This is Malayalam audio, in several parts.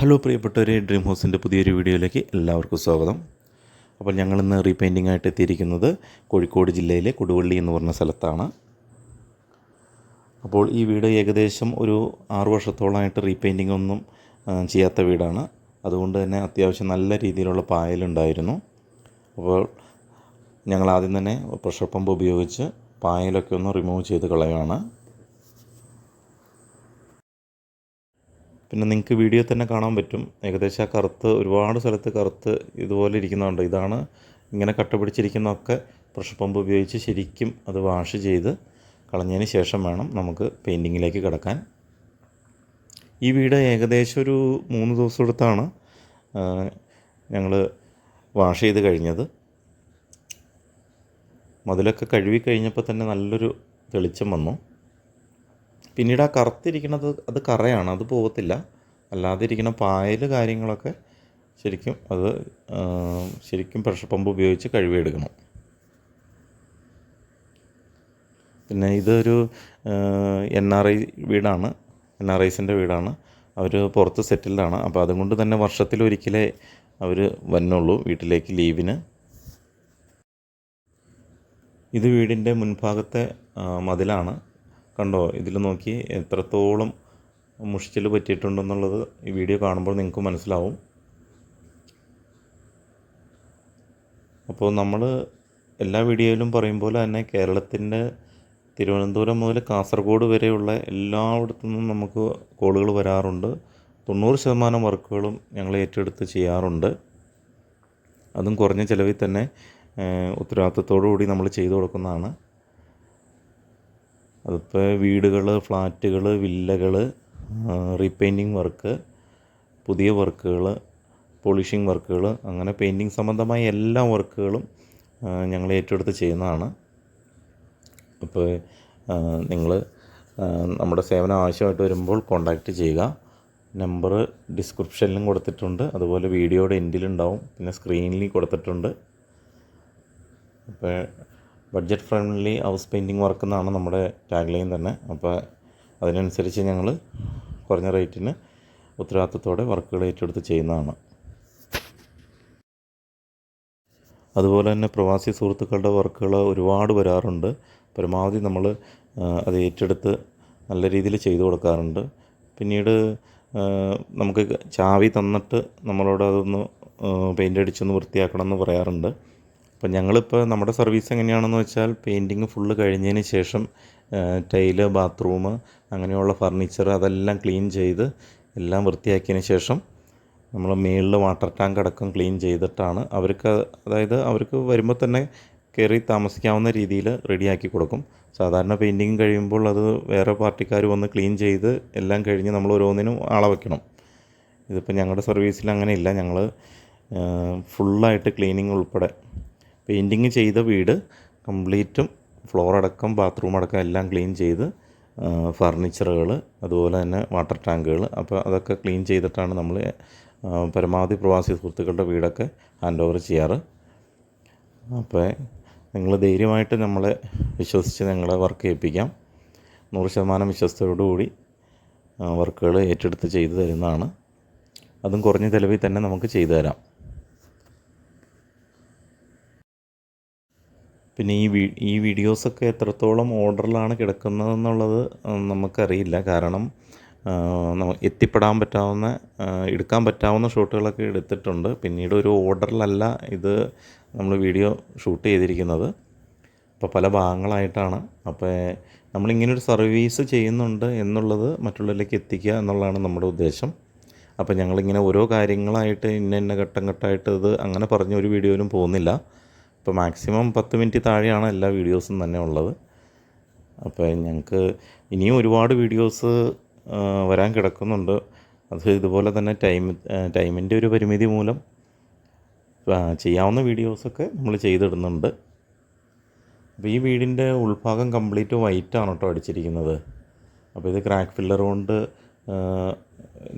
ഹലോ പ്രിയപ്പെട്ടവരെ ഡ്രീം ഹൗസിന്റെ പുതിയൊരു വീഡിയോയിലേക്ക് എല്ലാവർക്കും സ്വാഗതം. അപ്പോൾ ഞങ്ങളിന്ന് റീപെയിന്റിംഗ് ആയിട്ട് എത്തിയിരിക്കുന്നത് കോഴിക്കോട് ജില്ലയിലെ കൊടുവള്ളി എന്ന് പറഞ്ഞ സ്ഥലത്താണ്. അപ്പോൾ ഈ വീട് ഏകദേശം ഒരു ആറ് വർഷത്തോളമായിട്ട് റീപെയിന്റിംഗ് ഒന്നും ചെയ്യാത്ത വീടാണ്. അതുകൊണ്ട് തന്നെ അത്യാവശ്യം നല്ല രീതിയിലുള്ള പായലുണ്ടായിരുന്നു അപ്പോൾ ഞങ്ങൾ ആദ്യം തന്നെ പ്രഷർ പമ്പ് ഉപയോഗിച്ച് പായലൊക്കെ ഒന്ന് റിമൂവ് ചെയ്ത് കളയുകയാണ് പിന്നെ നിങ്ങൾക്ക് വീഡിയോ തന്നെ കാണാൻ പറ്റും. ഏകദേശം ആ കറുത്ത് ഒരുപാട് സ്ഥലത്ത് കറുത്ത് ഇതുപോലെ ഇരിക്കുന്നുണ്ട്. ഇതാണ് ഇങ്ങനെ കട്ട പിടിച്ചിരിക്കുന്നതൊക്കെ പ്രഷർ പമ്പ് ഉപയോഗിച്ച് ശരിക്കും അത് വാഷ് ചെയ്ത് കളഞ്ഞതിന് ശേഷം വേണം നമുക്ക് പെയിന്റിങ്ങിലേക്ക് കിടക്കാൻ. ഈ വീട് ഏകദേശം ഒരു മൂന്ന് ദിവസം എടുത്താണ് ഞങ്ങൾ വാഷ് ചെയ്ത് കഴിഞ്ഞത്. മതിലൊക്കെ കഴുകി കഴിഞ്ഞപ്പോൾ തന്നെ നല്ലൊരു തെളിച്ചം വന്നു. പിന്നീട് ആ കറുത്തിരിക്കുന്നത് അത് കറയാണ് അത് പോകത്തില്ല അല്ലാതെ ഇരിക്കുന്ന പായൽ കാര്യങ്ങളൊക്കെ ശരിക്കും അത് ശരിക്കും പ്രഷർ പമ്പ് ഉപയോഗിച്ച് കഴുകിയെടുക്കണം. പിന്നെ ഇതൊരു എൻ ആർ ഐ വീടാണ് എൻ ആർ ഐസിന്റെ വീടാണ്. അവർ പുറത്ത് സെറ്റിൽഡാണ്. അപ്പോൾ അതുകൊണ്ട് തന്നെ വർഷത്തിൽ ഒരിക്കലേ അവർ വന്നുള്ളൂ വീട്ടിലേക്ക് ലീവിന്. ഇത് വീടിന്റെ മുൻഭാഗത്തെ മതിലാണ്. കണ്ടോ? ഇതിൽ നോക്കി എത്രത്തോളം മുഷിച്ചിൽ പറ്റിയിട്ടുണ്ടെന്നുള്ളത് ഈ വീഡിയോ കാണുമ്പോൾ നിങ്ങൾക്ക് മനസ്സിലാവും. അപ്പോൾ നമ്മൾ എല്ലാ വീഡിയോയിലും പറയും പോലെ തന്നെ കേരളത്തിന്റെ തിരുവനന്തപുരം മുതൽ കാസർഗോഡ് വരെയുള്ള എല്ലായിടത്തു നിന്നും നമുക്ക് കോളുകൾ വരാറുണ്ട്. തൊണ്ണൂറ് ശതമാനം വർക്കുകളും ഞങ്ങൾ ഏറ്റെടുത്ത് ചെയ്യാറുണ്ട്. അതും കുറഞ്ഞ ചിലവിൽ തന്നെ ഉത്തരവാദിത്തത്തോടു കൂടി നമ്മൾ ചെയ്തു കൊടുക്കുന്നതാണ്. അതിപ്പോൾ വീടുകൾ ഫ്ലാറ്റുകൾ വില്ലകൾ റീപെയിന്റിങ് വർക്ക് പുതിയ വർക്കുകൾ പോളിഷിംഗ് വർക്കുകൾ അങ്ങനെ പെയിന്റിങ് സംബന്ധമായ എല്ലാ വർക്കുകളും ഞങ്ങൾ ഏറ്റെടുത്ത് ചെയ്യുന്നതാണ്. അപ്പോൾ നിങ്ങൾ നമ്മുടെ സേവനം ആവശ്യമായിട്ട് വരുമ്പോൾ കോൺടാക്റ്റ് ചെയ്യുക. നമ്പർ ഡിസ്ക്രിപ്ഷനിലും കൊടുത്തിട്ടുണ്ട്. അതുപോലെ വീഡിയോയുടെ എൻഡിലുണ്ടാവും പിന്നെ സ്ക്രീനിൽ കൊടുത്തിട്ടുണ്ട്. അപ്പോൾ budget friendly house painting work എന്നാണ് നമ്മുടെ ടാഗ്ലൈൻ തന്നെ. അപ്പോൾ അതിനനുസരിച്ച് ഞങ്ങൾ കുറഞ്ഞ റേറ്റിന് ഉത്തരവാദിത്തത്തോടെ വർക്കുകൾ ഏറ്റെടുത്ത് ചെയ്യുന്നതാണ്. അതുപോലെ തന്നെ പ്രവാസി സുഹൃത്തുക്കളുടെ വർക്കുകൾ ഒരുപാട് വരാറുണ്ട്. പരമാവധി നമ്മൾ അത് ഏറ്റെടുത്ത് നല്ല രീതിയിൽ ചെയ്തു കൊടുക്കാറുണ്ട്. പിന്നീട് നമുക്ക് ചാവി തന്നിട്ട് നമ്മളോട് അതൊന്ന് പെയിന്റ് അടിച്ചൊന്ന് വൃത്തിയാക്കണം എന്ന് പറയാറുണ്ട്. അപ്പം ഞങ്ങളിപ്പോൾ നമ്മുടെ സർവീസ് എങ്ങനെയാണെന്ന് വെച്ചാൽ പെയിന്റിങ് ഫുള്ള് കഴിഞ്ഞതിന് ശേഷം ടൈൽ ബാത്റൂം അങ്ങനെയുള്ള ഫർണിച്ചർ അതെല്ലാം ക്ലീൻ ചെയ്ത് എല്ലാം വൃത്തിയാക്കിയതിന് ശേഷം നമ്മൾ മേളിൽ വാട്ടർ ടാങ്ക് അടക്കം ക്ലീൻ ചെയ്തിട്ടാണ് അവർക്ക് അതായത് അവർക്ക് വരുമ്പോൾ തന്നെ കയറി താമസിക്കാവുന്ന രീതിയിൽ റെഡിയാക്കി കൊടുക്കും. സാധാരണ പെയിന്റിങ് കഴിയുമ്പോൾ അത് വേറെ പാർട്ടിക്കാർ വന്ന് ക്ലീൻ ചെയ്ത് എല്ലാം കഴിഞ്ഞ് നമ്മൾ ഓരോന്നിനും ആളെ വയ്ക്കണം ഇതിപ്പോൾ ഞങ്ങളുടെ സർവീസിൽ അങ്ങനെയില്ല ഞങ്ങൾ ഫുള്ളായിട്ട് ക്ലീനിങ് ഉൾപ്പെടെ. പെയിന്റിങ് ചെയ്ത വീട് കംപ്ലീറ്റും ഫ്ലോർ അടക്കം ബാത്റൂം അടക്കം എല്ലാം ക്ലീൻ ചെയ്ത് ഫർണിച്ചറുകൾ അതുപോലെ തന്നെ വാട്ടർ ടാങ്കുകൾ അപ്പോൾ അതൊക്കെ ക്ലീൻ ചെയ്തിട്ടാണ് നമ്മൾ പരമാവധി പ്രവാസി സുഹൃത്തുക്കളുടെ വീടൊക്കെ ഹാൻഡ് ഓവർ ചെയ്യാറ്. അപ്പോൾ നിങ്ങൾ ധൈര്യമായിട്ട് നമ്മളെ വിശ്വസിച്ച് ഞങ്ങളെ വർക്ക് ചെയ്യിപ്പിക്കാം നൂറ് ശതമാനം വിശ്വസ്തയോടുകൂടി വർക്കുകൾ ഏറ്റെടുത്ത് ചെയ്തു തരുന്നതാണ്. അതും കുറഞ്ഞ ചിലവിൽ തന്നെ നമുക്ക് ചെയ്തു തരാം. പിന്നെ ഈ വീ ഈ വീഡിയോസൊക്കെ എത്രത്തോളം ഓർഡറിലാണ് കിടക്കുന്നതെന്നുള്ളത് നമുക്കറിയില്ല. കാരണം എത്തിപ്പെടാൻ പറ്റാവുന്ന എടുക്കാൻ പറ്റാവുന്ന ഷോട്ടുകളൊക്കെ എടുത്തിട്ടുണ്ട്. പിന്നീട് ഒരു ഓർഡറിലല്ല ഇത് നമ്മൾ വീഡിയോ ഷൂട്ട് ചെയ്തിരിക്കുന്നത്. അപ്പോൾ പല ഭാഗങ്ങളായിട്ടാണ്. അപ്പോൾ നമ്മളിങ്ങനൊരു സർവീസ് ചെയ്യുന്നുണ്ട് എന്നുള്ളത് മറ്റുള്ളവരിലേക്ക് എത്തിക്കുക എന്നുള്ളതാണ് നമ്മുടെ ഉദ്ദേശം. അപ്പോൾ ഞങ്ങളിങ്ങനെ ഓരോ കാര്യങ്ങളായിട്ട് ഇന്ന ഇന്ന ഘട്ടം ഘട്ടമായിട്ട് ഇത് അങ്ങനെ പറഞ്ഞ ഒരു വീഡിയോയിലും പോകുന്നില്ല. ഇപ്പോൾ മാക്സിമം പത്ത് മിനിറ്റ് താഴെയാണ് എല്ലാ വീഡിയോസും തന്നെ ഉള്ളത്. അപ്പോൾ ഞങ്ങൾക്ക് ഇനിയും ഒരുപാട് വീഡിയോസ് വരാൻ കിടക്കുന്നുണ്ട്. അത് ഇതുപോലെ തന്നെ ടൈം ടൈമിന്റെ ഒരു പരിമിതി മൂലം ചെയ്യാവുന്ന വീഡിയോസൊക്കെ നമ്മൾ ചെയ്തിടുന്നുണ്ട്. അപ്പോൾ ഈ വീടിന്റെ ഉൾഭാഗം കംപ്ലീറ്റ് വൈറ്റ് ആണ് കേട്ടോ അടിച്ചിരിക്കുന്നത്. അപ്പോൾ ഇത് ക്രാക്ക് ഫില്ലർ കൊണ്ട്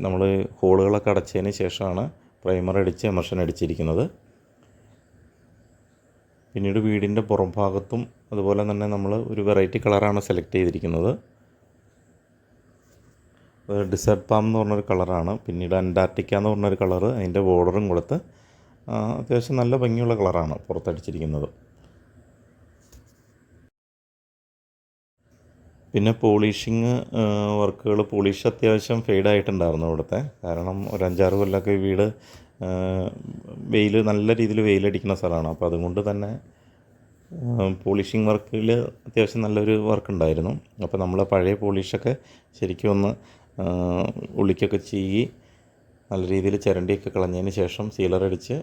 നമ്മൾ ഹോളുകളൊക്കെ അടച്ചതിന് ശേഷമാണ് പ്രൈമർ അടിച്ച് എമർഷൻ അടിച്ചിരിക്കുന്നത്. പിന്നീട് വീടിന്റെ പുറം ഭാഗത്തും അതുപോലെ തന്നെ നമ്മൾ ഒരു വെറൈറ്റി കളറാണ് സെലക്ട് ചെയ്തിരിക്കുന്നത്. ഡിസേർട്ട് പാം എന്ന് പറഞ്ഞൊരു കളറാണ്. പിന്നീട് അന്റാർട്ടിക്ക എന്ന് പറഞ്ഞൊരു കളർ അതിന്റെ ബോർഡറും കൊടുത്ത് അത്യാവശ്യം നല്ല ഭംഗിയുള്ള കളറാണ് പുറത്തടിച്ചിരിക്കുന്നത്. പിന്നെ പോളിഷിങ് വർക്കുകൾ പോളിഷ് അത്യാവശ്യം ഫെയ്ഡായിട്ടുണ്ടായിരുന്നു ഇവിടുത്തെ. കാരണം ഒരു അഞ്ചാറ് കൊല്ലമൊക്കെ വീട് വെയിൽ നല്ല രീതിയിൽ വെയിലടിക്കുന്ന സ്ഥലമാണ്. അപ്പോൾ അതുകൊണ്ട് തന്നെ പോളിഷിങ് വർക്കിൽ അത്യാവശ്യം നല്ലൊരു വർക്ക് ഉണ്ടായിരുന്നു അപ്പോൾ നമ്മൾ പഴയ പോളിഷൊക്കെ ശരിക്കും ഒന്ന് ഉള്ളിക്കൊക്കെ ചീകി നല്ല രീതിയിൽ ചിരണ്ടിയൊക്കെ കളഞ്ഞതിന് ശേഷം സീലർ അടിച്ച്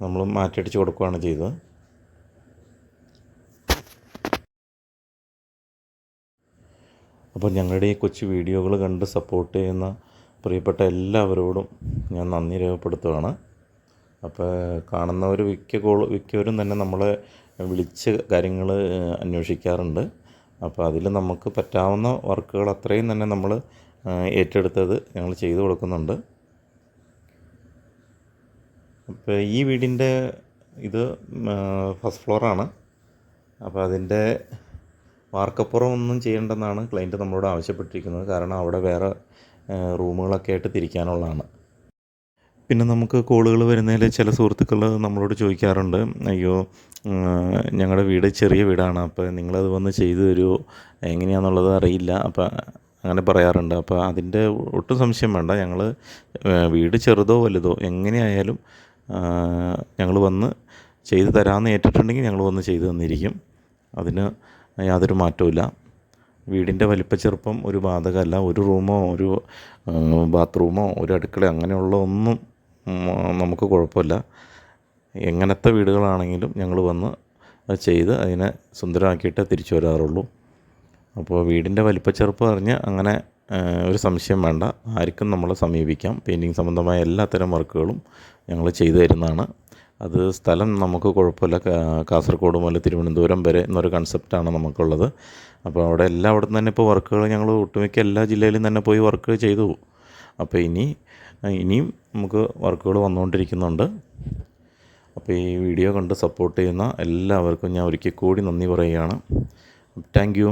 നമ്മൾ മാറ്റിയടിച്ച് കൊടുക്കുകയാണ് ചെയ്തത്. അപ്പോൾ ഞങ്ങളുടെ ഈ കൊച്ചു വീഡിയോകൾ കണ്ട് സപ്പോർട്ട് ചെയ്യുന്ന പ്രിയപ്പെട്ട എല്ലാവരോടും ഞാൻ നന്ദി രേഖപ്പെടുത്തുകയാണ് അപ്പോൾ കാണുന്നവർ മിക്ക കോൾ മിക്കവരും തന്നെ നമ്മളെ വിളിച്ച് കാര്യങ്ങൾ അന്വേഷിക്കാറുണ്ട്. അപ്പോൾ അതിൽ നമുക്ക് പറ്റാവുന്ന വർക്കുകൾ അത്രയും തന്നെ നമ്മൾ ഏറ്റെടുത്തത് ഞങ്ങൾ ചെയ്തു കൊടുക്കുന്നുണ്ട്. അപ്പോൾ ഈ വീടിന്റെ ഇത് ഫസ്റ്റ് ഫ്ലോറാണ് അപ്പോൾ അതിന്റെ വാർക്കപ്പുറം ഒന്നും ചെയ്യേണ്ടെന്നാണ് ക്ലയന്റ് നമ്മളോട് ആവശ്യപ്പെട്ടിരിക്കുന്നത്. കാരണം അവിടെ വേറെ റൂമുകളൊക്കെ ആയിട്ട് തിരിക്കാനുള്ളതാണ്. പിന്നെ നമുക്ക് കോളുകൾ വരുന്നതിൽ ചില സുഹൃത്തുക്കൾ നമ്മളോട് ചോദിക്കാറുണ്ട് അയ്യോ ഞങ്ങളുടെ വീട് ചെറിയ വീടാണ് അപ്പോൾ നിങ്ങളത് വന്ന് ചെയ്തു തരുമോ എങ്ങനെയാണെന്നുള്ളത് അറിയില്ല. അപ്പോൾ അങ്ങനെ പറയാറുണ്ട്. അപ്പോൾ അതിന്റെ ഒട്ടും സംശയം വേണ്ട. ഞങ്ങൾ വീട് ചെറുതോ വലുതോ എങ്ങനെയായാലും ഞങ്ങൾ വന്ന് ചെയ്തു തരാമെന്ന് ഏറ്റിട്ടുണ്ടെങ്കിൽ ഞങ്ങൾ വന്ന് ചെയ്തു തന്നിരിക്കും. അതിന് യാതൊരു മാറ്റവുമില്ല. വീടിന്റെ വലിപ്പച്ചെറുപ്പം ഒരു ബാധകമല്ല ഒരു റൂമോ ഒരു ബാത്റൂമോ ഒരു അടുക്കള അങ്ങനെയുള്ള ഒന്നും നമുക്ക് കുഴപ്പമില്ല. എങ്ങനത്തെ വീടുകളാണെങ്കിലും ഞങ്ങൾ വന്ന് അത് ചെയ്ത് അതിനെ സുന്ദരമാക്കിയിട്ടേ തിരിച്ചു വരാറുള്ളൂ. അപ്പോൾ വീടിന്റെ വലിപ്പച്ചെറുപ്പം അറിഞ്ഞ് അങ്ങനെ ഒരു സംശയം വേണ്ട. ആർക്കും നമ്മളെ സമീപിക്കാം. പെയിന്റിങ് സംബന്ധമായ എല്ലാത്തരം വർക്കുകളും ഞങ്ങൾ ചെയ്തു തരുന്നതാണ്. അത് സ്ഥലം നമുക്ക് കുഴപ്പമില്ല. കാസർഗോഡ് മുതൽ തിരുവനന്തപുരം വരെ എന്നൊരു കൺസെപ്റ്റാണ് നമുക്കുള്ളത്. അപ്പോൾ അവിടെ എല്ലായിടത്തും തന്നെ ഇപ്പോൾ വർക്കുകൾ ഞങ്ങൾ ഒട്ടുമിക്ക എല്ലാ ജില്ലയിലും തന്നെ പോയി വർക്ക് ചെയ്തു. അപ്പോൾ ഇനി ഇനിയും നമുക്ക് വർക്കുകൾ വന്നുകൊണ്ടിരിക്കുന്നുണ്ട്. അപ്പോൾ ഈ വീഡിയോ കണ്ട് സപ്പോർട്ട് ചെയ്യുന്ന എല്ലാവർക്കും ഞാൻ ഒരിക്കൽ കൂടി നന്ദി പറയുകയാണ്. Thank you